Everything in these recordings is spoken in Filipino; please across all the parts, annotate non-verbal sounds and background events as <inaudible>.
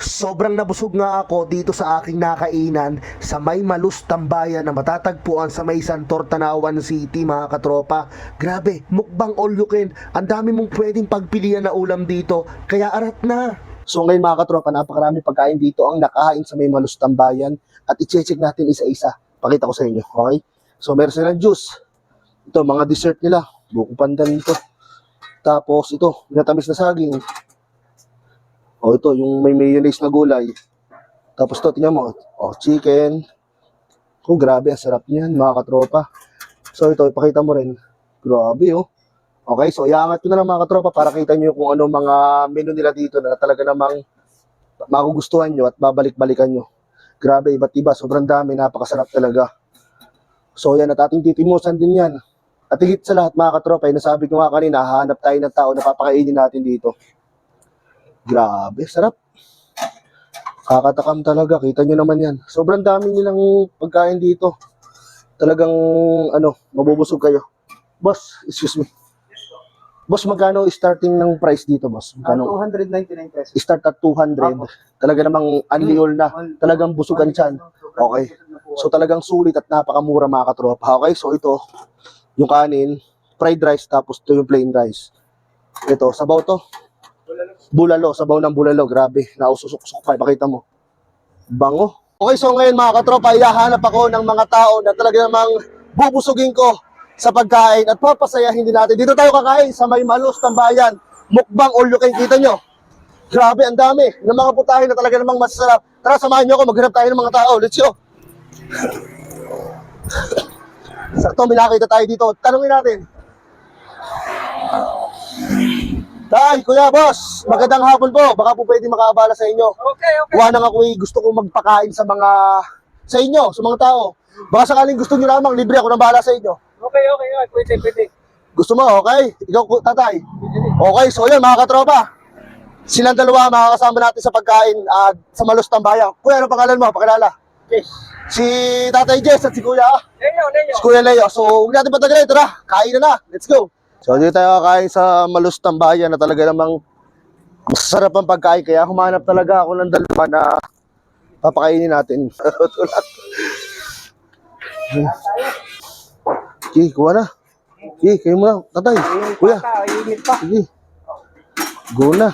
Sobrang nabusog nga ako dito sa aking nakainan sa may malus tambayan na matatagpuan sa may Santor Tanawan City mga katropa. Grabe, mukbang all you can. Ang dami mong pwedeng pagpilian na ulam dito, kaya arat na. So ngayon mga katropa, napakarami pagkain dito ang nakahain sa may malus tambayan at i-check natin isa-isa. Pakita ko sa inyo, okay? So meron silang juice. Ito, mga dessert nila. Buko pandan ito. Tapos ito, pinatamis na saging. O ito, yung may mayonnaise na gulay. Tapos to, tingnan mo. O, chicken. Oh, grabe, ang sarap niyan, mga katropa. So ito, ipakita mo rin. Grabe, oh. Okay, so iangat ko na lang mga katropa para kita nyo kung ano mga menu nila dito na talaga namang magugustuhan nyo at babalik-balikan nyo. Grabe, iba't iba. Sobrang dami, napakasarap talaga. So yan, at ating titimusan din yan. At higit sa lahat mga katropa, yung nasabi ko nga kanina, hahanap tayo ng tao na papakainin natin dito. Grabe, sarap. Kakatakam talaga, kita nyo naman yan. Sobrang dami nilang pagkain dito. Talagang, ano, mabubusog kayo. Boss, excuse me. Boss, magkano starting ng price dito, boss? Ah, Magkano? 299 pesos. Start at 200. Talaga namang unliol na. Talagang busugan siyan. Okay. So talagang sulit at napakamura mga katropa. Okay, so ito, yung kanin, fried rice, tapos ito yung plain rice. Ito, sabaw to. Bulalo, sabaw ng bulalo. Grabe, naususok-susok pa. Pakita mo. Bango. Okay, so ngayon mga katropa, ihahanap ako ng mga tao na talaga namang bubusugin ko sa pagkain at papasayahin din natin. Dito tayo kakain sa may malos tambayan. Mukbang all you can kita nyo. Grabe, ang dami ng mga putahin na talaga namang masarap. Tara, samahan nyo ako, maghanap tayo ng mga tao. Let's go. <laughs> Sakto, may nakita tayo dito. Tanungin natin. Tay, kuya, boss. Magandang hapon po. Baka po pwede makaabala sa inyo. Okay, okay. Kuha nang ako eh, gusto kong magpakain sa mga sa inyo, sa mga tao. Baka sakaling gusto nyo lamang, libre ako nang bahala sa inyo. Okay, okay, okay. Pwede, pwede. Gusto mo, okay? Ikaw, ku- tatay. Okay, so yun, mga katropa. Silang dalawa, makakasama natin sa pagkain at sa Malos Tambayan. Kuya, ano pangalan mo? Pakilala. Yes. Si Tatay Jess at si Kuya. Leo, Leo. si Kuya Leo. So, huwag natin patagalin. Tara, kain na na. Let's go. So, dito tayo kakain sa Malos Tambayan na talaga namang masarap ang pagkain. Kaya humanap talaga ako ng dalawa na papakainin natin. <laughs> Tulad. Sige, kuha na. Sige, kayo muna. Tatay, kuya. Sige. Go na.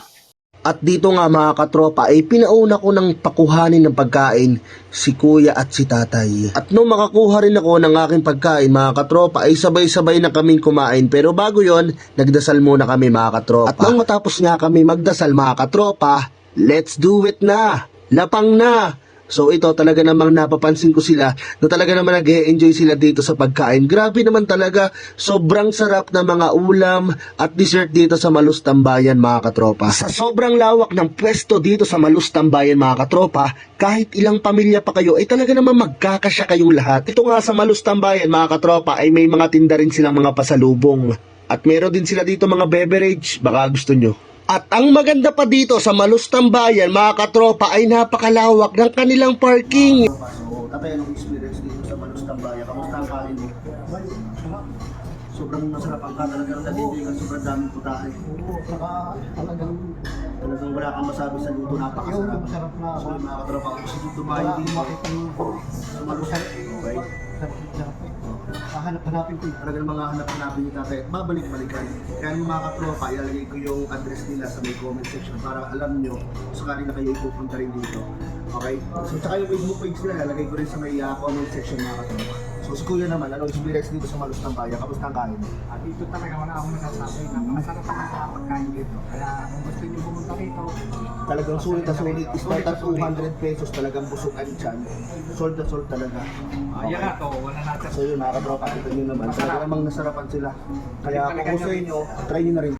At dito nga mga katropa ay pinauna ko ng pakuhanin ng pagkain si kuya at si tatay. At nung makakuha rin ako ng aking pagkain mga katropa ay sabay-sabay na kaming kumain. Pero bago yon nagdasal muna kami mga katropa. At nung matapos nga kami magdasal mga katropa, let's do it na! Lapang na! So ito talaga namang napapansin ko sila na talaga naman nag enjoy sila dito sa pagkain. Grabe naman talaga, sobrang sarap na mga ulam at dessert dito sa Malus Tambayan mga katropa. Sa sobrang lawak ng pwesto dito sa Malus Tambayan mga katropa, kahit ilang pamilya pa kayo ay talaga naman magkakasya kayong lahat. Ito nga sa Malus Tambayan mga katropa ay may mga tinda rin silang mga pasalubong. At meron din sila dito mga beverage, baka gusto nyo. At ang maganda pa dito sa Malustang Bayan, mga katropa, ay napakalawak ng kanilang parking. So, tatay, anong experience dito sa Malustang Bayan? Kamusta ang kain mo? Sobrang masarap ang talaga ng dalilig at sobrang daming putahe. Talagang Talagang wala kang masabi sa luto, napakasarap. sarap na. So, mga katropa, kung gusto nyo tumayo dito sa Malustang, okay? Sarap, sarap. Hahanap-hanapin ko. Talaga ng mga hanap-hanapin ni tatay at babalik-balikan. Kaya yung mga katropa, ilalagay ko yung address nila sa may comment section para alam nyo kung sakali na kayo pupunta rin dito. Okay? So, tsaka yung Facebook page nila, ilalagay ko rin sa may uh, comment section mga katropa. So, si Kuya naman, ano experience dito sa Malus ng Bayan? Kamusta ang kain? At dito talaga wala akong masasabi na masarap ang pagkain dito. Kaya kung gusto niyo pumunta rito, Talagang sulit na sulit. Start at 200 pesos talagang busog ang tiyan. Sold na sold talaga. ayan na to, wala natin. So yun mga katropa, kita nyo naman. Talaga namang nasarapan sila. Kaya kung gusto nyo, try nyo na rin